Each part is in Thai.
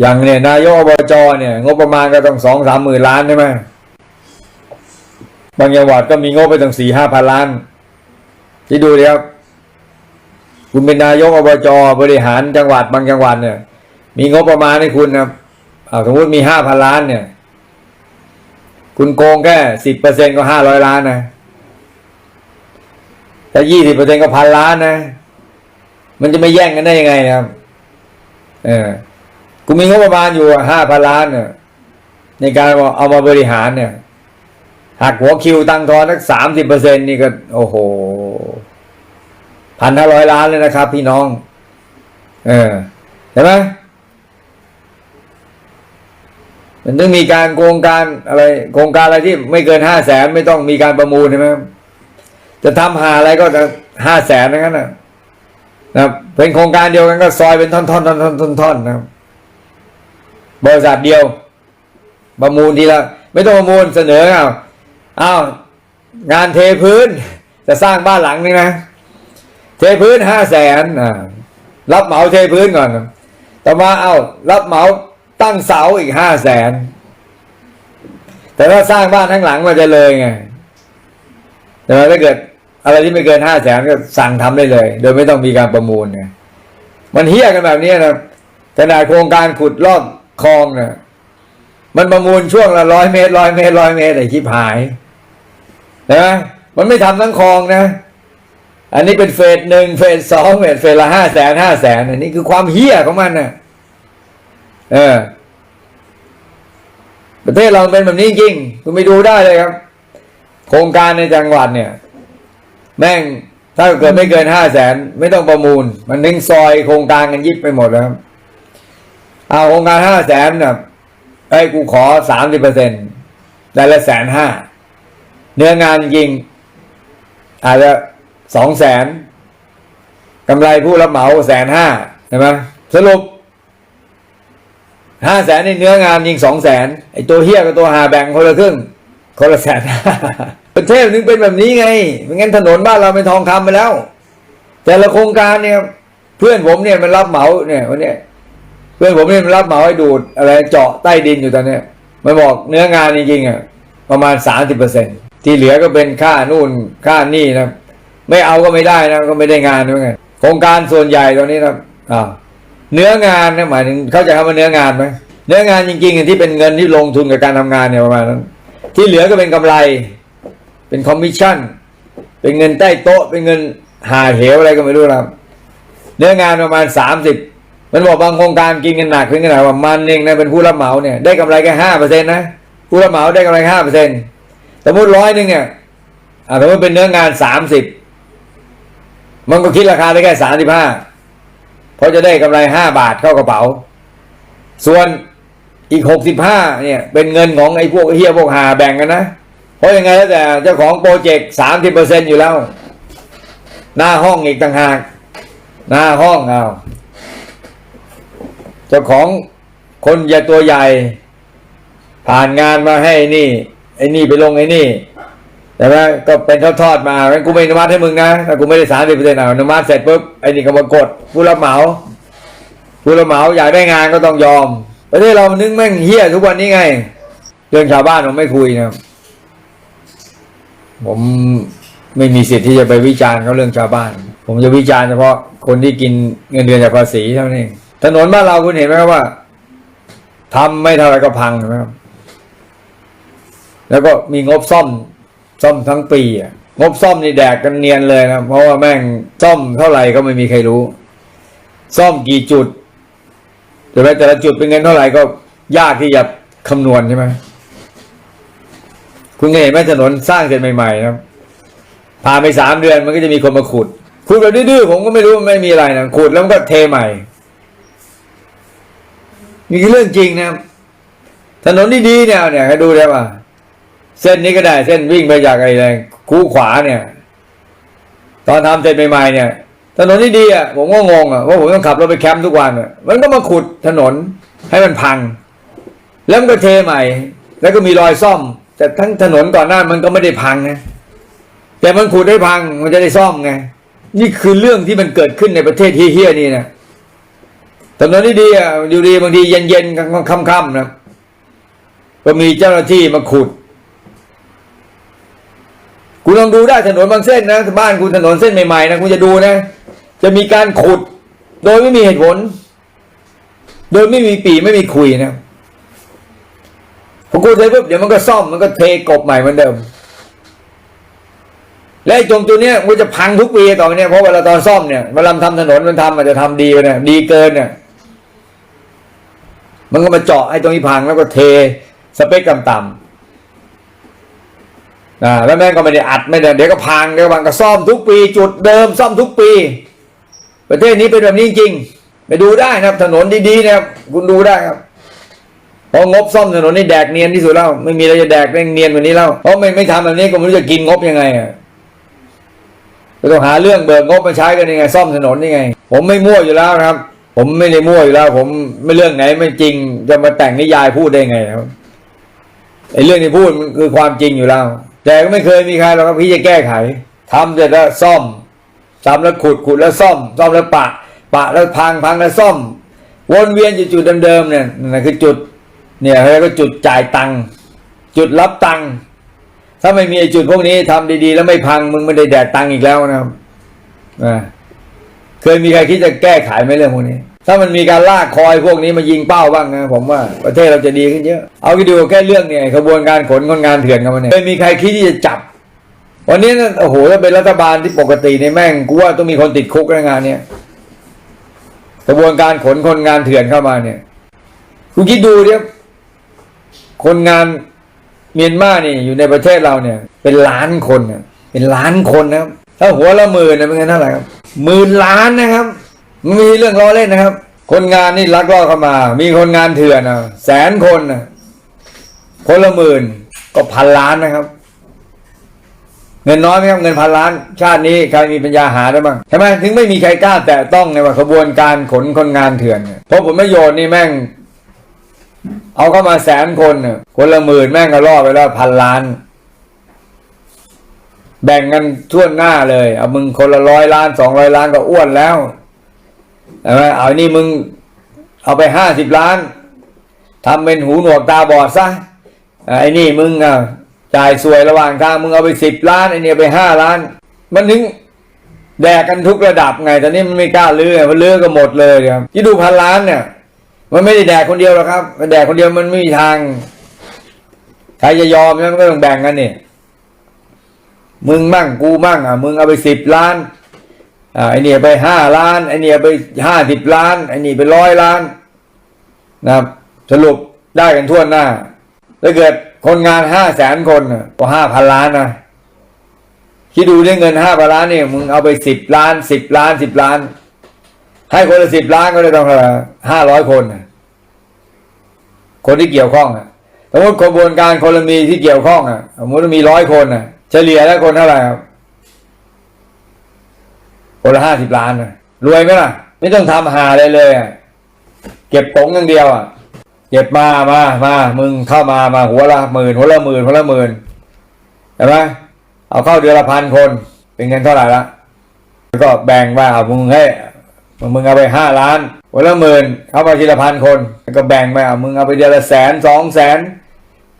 อย่างเนี่ยนายกอบจเนี่ย งบประมาณก็ต้องสองสามหมื่นล้านใช่ไหมบางจังหวัดก็มีงบไปตั้งสี่ห้าพันล้านที่ดูดิครับ คุณเป็นนายกอบจบริหารจังหวัดบางจังหวัดเนี่ย มีงบประมาณให้คุณนะครับเอาสมมติมีห้าพันล้านเนี่ย คุณโกงแค่สิบเปอร์เซ็นก็ห้าร้อยล้านนะถ้ายี่สิบเปอร์เซ็นก็พันล้านนะ มันจะไม่แย่งกันได้ยังไงนะครับ เออ กูมีงบประมาณอยู่ห้าพันล้านเนี่ยในการเอามาบริหารเนี่ยหักหัวคิวตังทอนสักสามสิบเปอร์เซ็นนี่ก็ โอ้โหพันห้าร้อยล้านเลยนะครับ พี่น้อง เออเห็นไหมมันต้องมีการโครงการอะไร โครงการอะไรที่ไม่เกินห้าแสนไม่ต้องมีการประมูลใช่ไหมจะทำหาอะไรก็จะห้าแสนนั้นนะนะเป็นโครงการเดียวกันก็ซอยเป็นท่อนๆท่อนๆท่อนๆท่อนๆนะครับ บริษัทเดียว ประมูลทีละไม่ต้องประมูลเสนอเอาเอางานเทพื้น จะสร้างบ้านหลังนึงนะ เทพื้นห้าแสนรับเหมาเทพื้นก่อน ต่อมาเอารับเหมาตั้งเสาอีกห้าแสน แต่ถ้าสร้างบ้านทั้งหลังมันจะเลยไง แต่ว่าถ้าเกิดอะไรที่ไม่เกินห้าแสนก็สั่งทำได้เลย โดยไม่ต้องมีการประมูลไงมันเฮี้ยกันแบบนี้นะขนาดโครงการขุดลอก คลองเนี่ยมันประมูลช่วงละร้อยเมตรร้อยเมตรร้อยเมตรไอ้ชิบหายนะมันไม่ทำทั้งคลองนะ อันนี้เป็นเฟสหนึ่งเฟสสองเฟสเฟสละห้าแสนห้าแสนอันนี้คือความเฮี้ยของมันนะเออ ประเทศเราเป็นแบบนี้จริงคุณไปดูได้เลยครับ โครงการในจังหวัดเนี่ย แม่งถ้าเกิดไม่เกินห้าแสนไม่ต้องประมูล มันนึ่งซอยโครงการกันยิบไปหมดแล้วครับ เอาโครงการห้าแสนน่ะไอ้กูขอสามสิบเปอร์เซ็นต์ได้ละแสนห้าเนื้องานจริง อาจจะสองแสนกำไรผู้รับเหมาแสนห้าใช่ไหมสรุปห้าแสนในเนื้องานยิงสองแสนไอ้ตัวเฮียกับตัวหาแบ่งคนละครึ่งคนละแสนประเทศนึงเป็นแบบนี้ไงไม่งั้นถนนบ้านเราเป็นทองคำไปแล้ว แต่ละโครงการเนี่ย เพื่อนผมเนี่ยมันรับเหมาเนี่ยวันนี้ เพื่อนผมนี่มันรับเหมาให้ดูดอะไรเจาะใต้ดินอยู่ตอนนี้มันบอกเนื้องานจริงๆอะประมาณสามสิบเปอร์เซ็นที่เหลือก็เป็นค่านู่นค่านี่นะไม่เอาก็ไม่ได้นะก็ไม่ได้งานด้วยไงโครงการส่วนใหญ่ตอนนี้นะอ่าเนื้องานนี่ยหมายถึงเข้าใจคำว่าเนื้องานไหมเนื้องานจริงๆที่เป็นเงินที่ลงทุนกับการทำงานเนี่ยประมาณนั้น ที่เหลือก็เป็นกำไร เป็นคอมมิชชั่น เป็นเงินใต้โต๊ะ เป็นเงินหาเหวอะไรก็ไม่รู้นะเนื้องานประมาณสามสิบ มันบอกบางโครงการกินกันหนักถึงขนาดว่ามันเองนะเป็นผู้รับเหมาเนี่ยได้กำไรแค่ห้าเปอร์เซ็นต์นะผู้รับเหมาได้กำไรห้าเปอร์เซ็นต์สมมติร้อยหนึ่งเนี่ยอาสมมติเป็นเนื้องานสามสิบมันก็คิดราคาได้แค่สามสิบห้าเพราะจะได้กำไรห้าบาทเข้ากระเป๋า ส่วนอีกหกสิบห้าเนี่ย เป็นเงินของไอ้พวกเฮียพวกหาแบ่งกันนะ เพราะยังไงแล้วแต่เจ้าของโปรเจกต์สามสิบเปอร์เซ็นอยู่แล้ว หน้าห้องอีกต่างหาก หน้าห้องเอา เจ้าของคนใหญ่ตัวใหญ่ ผ่านงานมาให้นี่ไอ้นี่ไปลงไอ้นี่แต่ว่าก็เป็นทอดๆมางั้นกูไม่อนุมัติให้มึงนะถ้ากูไม่ได้สามสิบเปอร์เซ็นต์อนุมัติเสร็จปุ๊บไอ้นี่ก็มากดผู้รับเหมาผู้รับเหมาอยากได้งานก็ต้องยอมประเทศเรานึกแม่งเฮี้ยทุกวันนี้ไงเรื่องชาวบ้านผมไม่คุยนะผมไม่มีสิทธิ์ที่จะไปวิจารณ์เขาเรื่องชาวบ้าน ผมจะวิจารณ์เฉพาะคนที่กินเงินเดือนจากภาษีเท่านั้นเอง ถนนบ้านเราคุณเห็นไหมครับว่าทำไม่เท่าไรก็พังเห็นไหมครับ แล้วก็มีงบซ่อม ซ่อมทั้งปีอะงบซ่อมนี่แดกกันเนียนเลยนะเพราะว่าแม่งซ่อมเท่าไหร่ก็ไม่มีใครรู้ ซ่อมกี่จุดแต่ละแต่ละจุดเป็นเงินเท่าไหร่ก็ยากที่จะคำนวณใช่ไหมคุณเห็นไหมถนนสร้างเสร็จใหม่ๆนะครับผ่านไปสามเดือนมันก็จะมีคนมาขุดขุดแบบดื้อๆผมก็ไม่รู้ไม่มีอะไรนะขุดแล้วมันก็เทใหม่ นี่คือเรื่องจริงนะครับ ถนนที่ดีเนี่ยเนี่ยให้ดูได้ป่ะเส้นนี้ก็ได้ เส้นวิ่งไปจากไอ้อะไรคูขวาเนี่ย ตอนทำเสร็จใหม่ๆเนี่ย ถนนที่ดีอะผมก็งงอะว่าผมต้องขับรถไปแคมป์ทุกวันอะมันก็มาขุดถนนให้มันพัง แล้วมันก็เทใหม่ แล้วก็มีรอยซ่อม แต่ทั้งถนนก่อนหน้ามันก็ไม่ได้พังนะแต่มันขุดได้พังมันจะได้ซ่อมไงนี่คือเรื่องที่มันเกิดขึ้นในประเทศเฮี้ยๆนี่นะ ถนนที่ดีอะอยู่ดีบางทีเย็นๆค่ำๆนะก็มีเจ้าหน้าที่มาขุด คุณลองดูได้ถนนบางเส้นนะบ้านคุณถนนเส้นใหม่ๆนะคุณจะดูนะ จะมีการขุด โดยไม่มีเหตุผล โดยไม่มีปีไม่มีคุยนะพอขุดเสร็จปุ๊บเดี๋ยวมันก็ซ่อมมันก็เทกบใหม่เหมือนเดิม และไอ้ตรงตัวเนี้ยมันจะพังทุกปีต่อไปเนี่ยเพราะเวลาตอนซ่อมเนี่ยเวลาทำถนนมันทำอาจจะทำดีไปเนี่ยดีเกินเนี่ย มันก็มาเจาะไอ้ตรงนี้พังแล้วก็เทสเปคต่ำๆนะแล้วแม่งก็ไม่ได้อัดไม่ได้เดี๋ยวก็พังเดี๋ยวก็พังก็ซ่อมทุกปี จุดเดิมซ่อมทุกปี ประเทศนี้เป็นแบบนี้จริงไปดูได้นะครับถนนดีๆนะครับคุณดูได้ครับเพราะงบซ่อมถนนนี่แดกเนียนที่สุดแล้วไม่มีอะไรจะแดกแม่งเนียนกว่านี้แล้วเพราะไม่ไม่ทำแบบนี้ก็ไม่รู้จะกินงบยังไงอะก็ต้องหาเรื่องเบิกงบมาใช้กันยังไง ซ่อมถนนยังไง ผมไม่มั่วอยู่แล้วนะครับ ผมไม่ได้มั่วอยู่แล้ว ผมไม่เรื่องไหนไม่จริง จะมาแต่งนิยายพูดได้ไงครับไอ้เรื่องที่พูดมันคือความจริงอยู่แล้ว แต่ก็ไม่เคยมีใครหรอกครับที่จะแก้ไขทำเสร็จแล้วซ่อมทำแล้วขุดขุดแล้วซ่อม ซ่อมแล้วปะ ปะแล้วพังพังแล้วซ่อม วนเวียนอยู่จุดเดิมๆเนี่ยนั่นคือจุด เนี่ยเขาเรียกว่าจุดจ่ายตังค์จุดรับตังค์ถ้าไม่มีจุดพวกนี้ทำดีๆ แล้วไม่พังมึงไม่ได้แดกตังค์อีกแล้วนะครับอ่า เคยมีใครคิดจะแก้ไขไหมเรื่องพวกนี้ ถ้ามันมีการลากคอยพวกนี้มายิงเป้าบ้างนะผมว่าประเทศเราจะดีขึ้นเยอะ เอาไปดูแค่เรื่องเนี่ยขบวนการขนคนงานเถื่อนกันมาเนี่ยเคยมีใครคิดที่จะจับ วันนี้นะโอ้โหถ้าเป็นรัฐบาลที่ปกติในแม่งกูว่าต้องมีคนติดคุกในงานเนี่ยกระบวนการขนคนงานเถื่อนเข้ามาเนี่ยคุณคิดดูเนี่ยคนงานเมียนมาเนี่ยอยู่ในประเทศเราเนี่ย เป็นล้านคนเนี่ยเป็นล้านคนนะครับถ้าหัวละหมื่นเนี่ยเป็นไงเท่าไหร่ครับ หมื่นล้านนะครับมมีเรื่องล้อเล่นนะครับ คนงานนี่ลักลอบเข้ามา มีคนงานเถื่อนอะแสนคนอะคนละหมื่นก็พันล้านนะครับ เงินน้อยไหมครับเงินพันล้าน ชาตินี้ใครมีปัญญาหาได้บ้างทำไหมถึงไม่มีใครกล้าแตะต้องในว่าขบวนการขนคนงานเถื่อนเพราะผลประโยชน์นี่แม่ง เอาเข้ามาแสนคนคนละหมื่นแม่งก็ล่อไปแล้วพันล้าน แบ่งกันทั่วหน้าเลย เอามึงคนละร้อยล้านสองร้อยล้านก็อ้วนแล้วใช่ไหมเอานี่มึงเอาไปห้าสิบล้านทำเป็นหูหนวกตาบอดซะไอ้นี่มึงอะจ่ายสวยระหว่างทางมึงเอาไปสิบล้านไอ้นี่ไปห้าล้าน มันถึงแดกกันทุกระดับไงต่นี่มันไม่กล้าเลือไงเพราะลื้อกก็หมดเลยครับที่ดูพันล้านเนี่ย มันไม่ได้แดกคนเดียวหรอกครับมันแดกคนเดียวมันไม่มีทางใครจะยอมยมันก็ต้องแบ่งกันนี่ มึงมั่งกูมั่งอะมึงเอาไปสิบล้านอ่าไอ้นี่ไปห้าล้านไอ้นี่ไปห้าสิบล้านไอนี่ไปร้อยล้าน นะครับ สรุปได้กันทั่วหน้าถ้าเกิดคนงานห้าแสนคนก็ห้าพันล้านนะคิดดูได้เงินห้าพันล้านเนี่ยมึงเอาไปสิบล้านสิบล้านสิบล้าน ให้คนละสิบล้านก็ได้ต้องห้าร้อยคนคนที่เกี่ยวข้องอะสมมติกระบวนการคนละมีที่เกี่ยวข้องอะสมมติมีร้อยคนอะ เฉลี่ยแล้วคนเท่าไหร่ครับคนละห้าสิบล้านนะรวยไหมล่ะ ไม่ต้องทำหาอะไรเลยเก็บตงอย่างเดียวอะเก็บมามามามึงเข้ามามาหัวละหมื่นหัวละหมื่นหัวละหมื่นเห็นไหมเอาเข้าเดือนละพันคน เป็นเงินเท่าไหร่ละแล้วก็แบ่งว่าเอามึงให้มึงเอาไปห้าล้านหัวละหมื่นเข้ามาทีละพันคนแล้วก็แบ่งไปเอามึงเอาไปเดือนละแสนสองแสน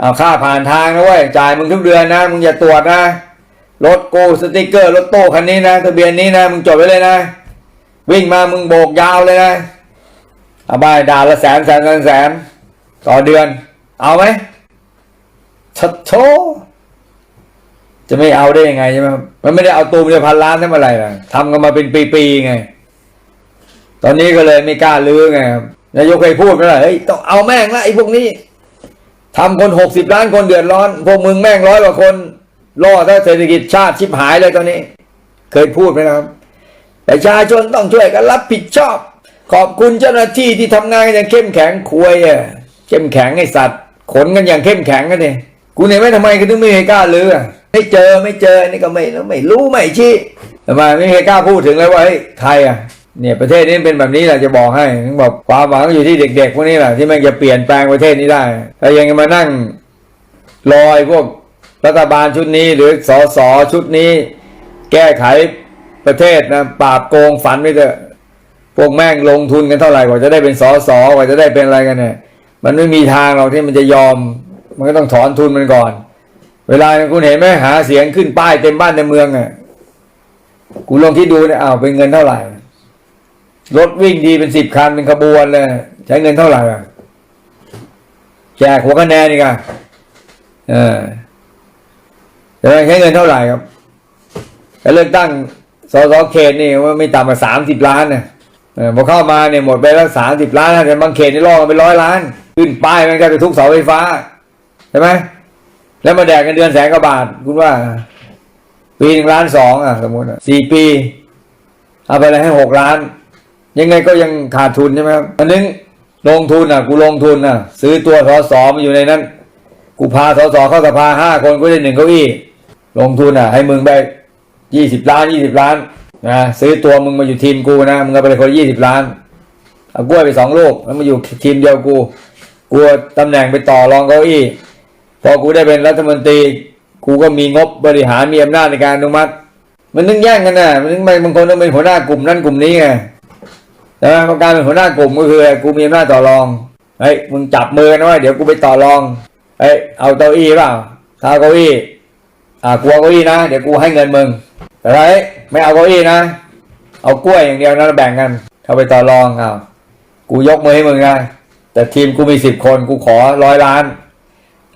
เอาค่าผ่านทางนะเว้ยจ่ายมึงทุกเดือนนะ มึงอย่าตรวจนะรถกูสติกเกอร์รถโต้คันนี้นะทะเบียนนี้นะมึงจดไว้เลยนะ วิ่งมามึงโบกยาวเลยนะเอาไปด่าละแสนแสนแสนแสนต่อเดือน เอาไหมชัดโชจะไม่เอาได้ยังไงใช่ไหมมันไม่ได้เอาตูมเดียวพันล้านทั้เมื่อไหร่ล่ะทำกันมาเป็นปีๆไง ตอนนี้ก็เลยไม่กล้าลื้อไงนายกเคยพูดกันเลยเฮ้ยต้องเอาแม่งละไอ้พวกนี้ ทำคนหกสิบล้านคนเดือดร้อน พวกมึงแม่งร้อยกว่าคนล่อถ้าเศรษฐกิจชาติชิบหายเลยตอนนี้ เคยพูดไหมครับประชาชนต้องช่วยกันรับผิดชอบ ขอบคุณเจ้าหน้าที่ที่ทำงานกันอย่างเข้มแข็งคุยอะเข้มแข็งไอ้สัตว์ ขนกันอย่างเข้มแข็งกันเนี่ยกูเนี่ยไม่ทำไมกูถึงไม่เคยกล้าเลือะไม่เจอไม่เจออันนี่ก็ไม่ไม่รู้ไม่ชี้ทำไมไม่เคยกล้าพูดถึงเลยว่าเฮ้ยไทยอะ เนี่ยประเทศนี้เป็นแบบนี้แหละจะบอกให้ถึงบอกความหวังอยู่ที่เด็ก ๆ พวกนี้แหละที่มันจะเปลี่ยนแปลงประเทศนี้ได้ถ้ายังมานั่งรอยพวกรัฐบาลชุดนี้หรือสสชุดนี้ แก้ไขประเทศนะปราบโกงฝันไปเถอะพวกแม่งลงทุนกันเท่าไหร่กว่าจะได้เป็นสอสอกว่าจะได้เป็นอะไรกันเนี่ย มันไม่มีทางหรอกที่มันจะยอม มันก็ต้องถอนทุนมันก่อน เวลาคุณเห็นไหมหาเสียงขึ้นป้ายเต็มบ้านเต็มเมืองอะกูลองคิดดูเนี่ยอ้าวเป็นเงินเท่าไหร่ รถวิ่งดีเป็นสิบคันเป็นขบวนเลย ใช้เงินเท่าไหร่อะแจกหัวคะแนนนี่กันเออจะใช้เงินเท่าไหร่ครับแต่เลือกตั้งสสเขตนี่ว่าไม่ต่ำกว่าสามสิบล้านเนี่ยเออพอเข้ามาเนี่ยหมดไปแล้วสามสิบล้านแต่บางเขตนี่ล่อกันไปร้อยล้าน ขึ้นป้ายมันก็ไปทุกเสาไฟฟ้าใช่ไหมแล้วมาแดกกันเดือนแสนกว่าบาทคุณว่า ปีหนึ่งล้านสองอะสมมติสี่ปี เอาไปเลยให้หกล้าน ยังไงก็ยังขาดทุนใช่ไหมครับอันนึงลงทุนอะ กูลงทุนอะ ซื้อตัวสอสอมาอยู่ในนั้น กูพาสอสอเข้าสภาห้าคนก็ได้หนึ่งเก้าอี้ลงทุนอะ ให้มึงไปยี่สิบล้านยี่สิบล้านนะซื้อตัวมึงมาอยู่ทีมกูนะมึงเอาไปคนยี่สิบล้านเอากล้วยไปสองลูกแล้วมาอยู่ทีมเดียวกูกูตำแหน่งไปต่อรองเก้าอี้พอกูได้เป็นรัฐมนตรี กูก็มีงบบริหารมีอำนาจในการอนุมัติ มันนึงแย่งกันนะมันนึงไม่บางคนต้องเป็นหัวหน้ากลุ่มนั่นกลุ่มนี้ไง แต่ว่าการเป็นหัวหน้ากลุ่มก็คืออะไรกูมีอำนาจต่อรองเฮ้ยมึงจับมือนะว่าเดี๋ยวกูไปต่อรองเฮ้ยเอาเก้าอี้เปล่าถ้าเก้าอี้อ่ากลัวเก้าอี้นะเดี๋ยวกูให้เงินมึงแต่ถ้าเฮ้ไม่เอาเก้าอี้นะ เอากล้วยอย่างเดียวนะแบ่งกันเข้าไปต่อรองอ้ากูยกมือให้มึงนะแต่ทีมกูมีสิบคนกูขอร้อยล้าน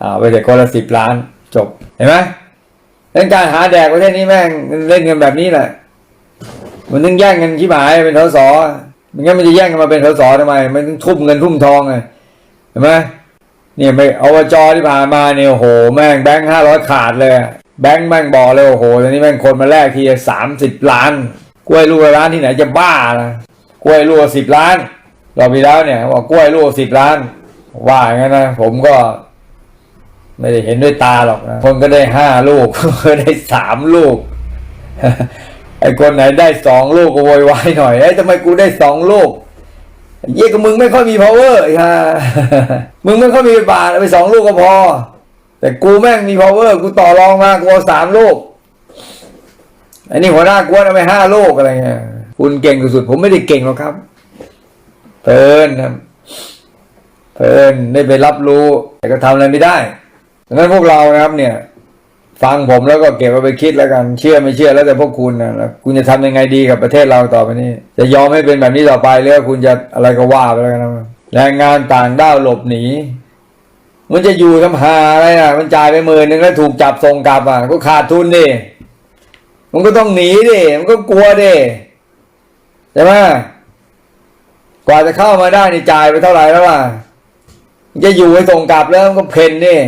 อ่าไปแต่คนละสิบล้านจบเห็นไหมเรื่องการหาแดกประเทศนี้แม่งเล่นกันแบบนี้แหละมันต้องแย่งกันที่หมายเป็นส มันงั้นมันจะแย่งกันมาเป็นสสทำไม มันต้องทุ่มเงินทุ่มทองไงเห็นไหมเนี่ยไปอบจที่ผ่านมาเนี่ยโห แม่งแบงค์ห้าร้อยขาดเลย แบงค์แม่งบอกเลยโอ้โหตอนนี้แม่งคนมาแลกทีสามสิบล้าน กล้วยลูกละล้านที่ไหนจะบ้านะกล้วยลูกสิบล้านเรอบที่แล้วเนี่ยบอกกล้วยลูกสิบล้าน ว่าอย่างนั้นนะผมก็ ไม่ได้เห็นด้วยตาหรอกนะคนก็ได้ห้าลูกก็ได้สามลูก ไอ้คนไหนได้สองลูกก็โวยวายหน่อยเอ้ทำไมกูได้สองลูกเยี่ยกับมึงไม่ค่อยมี power ไอ้ห่ามึงไม่ค่อยมีบาทไปสองลูกก็พอ แต่กูแม่งมี power กูต่อรองมากูเอาสามลูกอันนี้หัวหน้ากวนเอาไปห้าลูกอะไรเงี้ยคุณเก่งสุดๆผมไม่ได้เก่งหรอกครับเพลินครับเพลินได้ไปรับรู้แต่ก็ทำอะไรไม่ได้ดังนั้นพวกเรานะครับเนี่ย ฟังผมแล้วก็เก็บเอาไปคิดแล้วกัน เชื่อไม่เชื่อแล้วแต่พวกคุณนะแล้วคุณจะทำยังไงดีกับประเทศเราต่อไปนี้ จะยอมให้เป็นแบบนี้ต่อไปหรือว่าคุณจะอะไรก็ว่าไปแล้วกันนะแรงงานต่างด้าวหลบหนี มันจะอยู่ทำหาอะไรอะ มันจ่ายไปหมื่นหนึ่งแล้วถูกจับส่งกลับอะก็ขาดทุนดิมันก็ต้องหนีดิมันก็กลัวดิใช่ไหมกว่าจะเข้ามาได้นี่จ่ายไปเท่าไหร่แล้วล่ะจะอยู่ให้ส่งกลับแล้วมันก็เพนนี่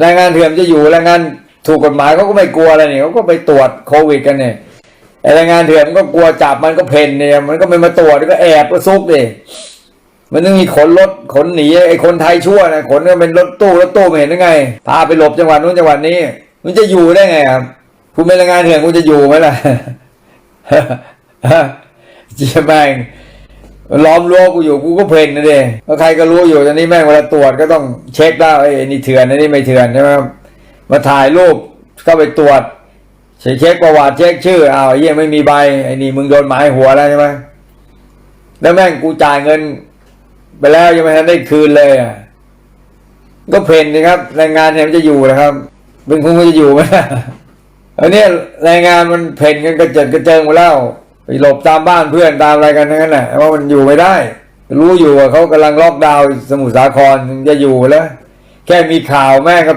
แรงงานเถื่อนจะอยู่แรงงาน ถูกกฎหมายเขาก็ไม่กลัวอะไรนี่เขาก็ไปตรวจโควิดกันเนี่ยอ้แรงงานเถื่อนมันก็กลัวจับมันก็เพนเนี่ย มันก็ไม่มาตรวจก็แอบก็ซุกดิมันต้องมีขนรถขนหนีไอ้คนไทยชั่วนะขนก็เป็นรถตู้รถตู้ไม่เห็นได้ไงพาไปหลบจังหวัดนู้นจังหวัดนี้ มันจะอยู่ได้ไงครับคุณเป็นแรงงานเถื่อนคุณจะอยู่ไหมล่ะจียแม่งล้อมรั้วกูอยู่กูก็เพลนนะเด้ก็ใครก็รู้อยู่ตอนนี้แม่งเวลาตรวจก็ต้องเช็คได้ไอ้นี่เถื่อนไอ้นี่ไม่เถื่อนใช่ไหมครับ มาถ่ายรูปเข้าไปตรวจเช็คเช็คประวัติเช็คชื่ออ้าวไอ้เหี้ยไม่มีใบไอ้นี่มึงโดนหมายหัวแล้วใช่ไหมแล้วแม่งกูจ่ายเงิน ไปแล้วยังไม่ทันได้คืนเลยอะก็เพนนะครับแรงงานเนี่ยมันจะอยู่นะครับเป็นคงมันจะอยู่ไหมอันเนี้ยแรงงานมันเพนกันกระเจิดกระเจิงหมดแล้วไปหลบตามบ้านเพื่อนตามอะไรกันทั้งนั้นแหละว่ามันอยู่ไม่ได้ รู้อยู่ว่าเขากำลังล็อกดาวน์สมุทรสาครจะอยู่แล้วแค่มีข่าวแม่งก็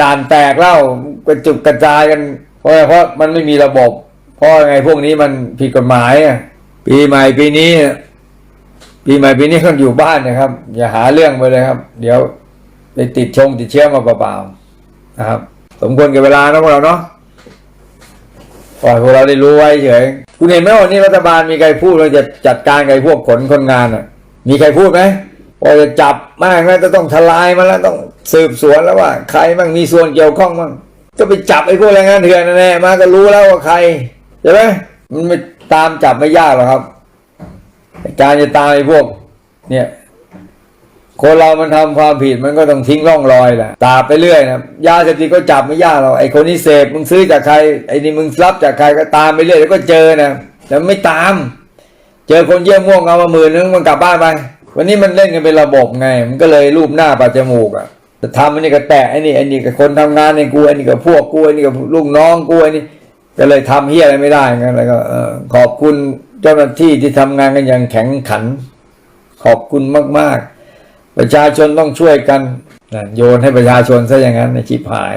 ด่านแตกแล้วกระจุกกระจายกัน เพราะเพราะมันไม่มีระบบ เพราะไงพวกนี้มันผิดกฎหมายอะปีใหม่ปีนี้ ปีใหม่ปีนี้ต้องอยู่บ้านนะครับ อย่าหาเรื่องไปเลยครับ เดี๋ยวไปติดชงติดเชื้อมาเปล่าๆนะครับ สมควรกับเวลานะพวกเราเนาะปล่อยพวกเราได้รู้ไว้เฉยคุณเห็นไหมวันนี้รัฐบาลมีใครพูดว่าจะจัดการกับไอ้พวกขนคนงานอะ มีใครพูดไหมว่าจะจับ มากแล้วจะต้องทลายมันแล้วต้องสืบสวนแล้วว่า ใครบ้างมีส่วนเกี่ยวข้องบ้างก็ไปจับไอ้พวกแรงงานเถื่อนนั่นแน่มาก็รู้แล้วว่าใครใช่ไหมมันไม่ตามจับไม่ยากหรอกครับ การจะตามไอ้พวก เนี่ยคนเรามันทำความผิดมันก็ต้องทิ้งร่องรอยแหละตามไปเรื่อยนะยาเสพติดก็จับไม่ยากหรอกไอ้คนนี้เสพมึงซื้อจากใครไอ้นี่มึงรับจากใครก็ตามไปเรื่อยแล้วก็เจอนะแต่ไม่ตาม เจอคนเยี่ยมม่วงเอามาหมื่นนึงมันกลับบ้านไป วันนี้มันเล่นกันเป็นระบบไง มันก็เลยรูปหน้าปัดจมูกอะจะทำอันนี้ก็แตะไอ้นี่ไอ้นี่กับคนทำงานในกูไอ้นี่กับพวกกูไอ้นี่กับลูกน้องกูไอ้นี่ก็เลยทำเฮียอะไรไม่ได้งั้นแล้วก็ขอบคุณเจ้าหน้าที่ที่ทำงานกันอย่างแข็งขัน ขอบคุณมาก ๆ ประชาชนต้องช่วยกันโยนให้ประชาชนซะอย่างนั้นในชิบหาย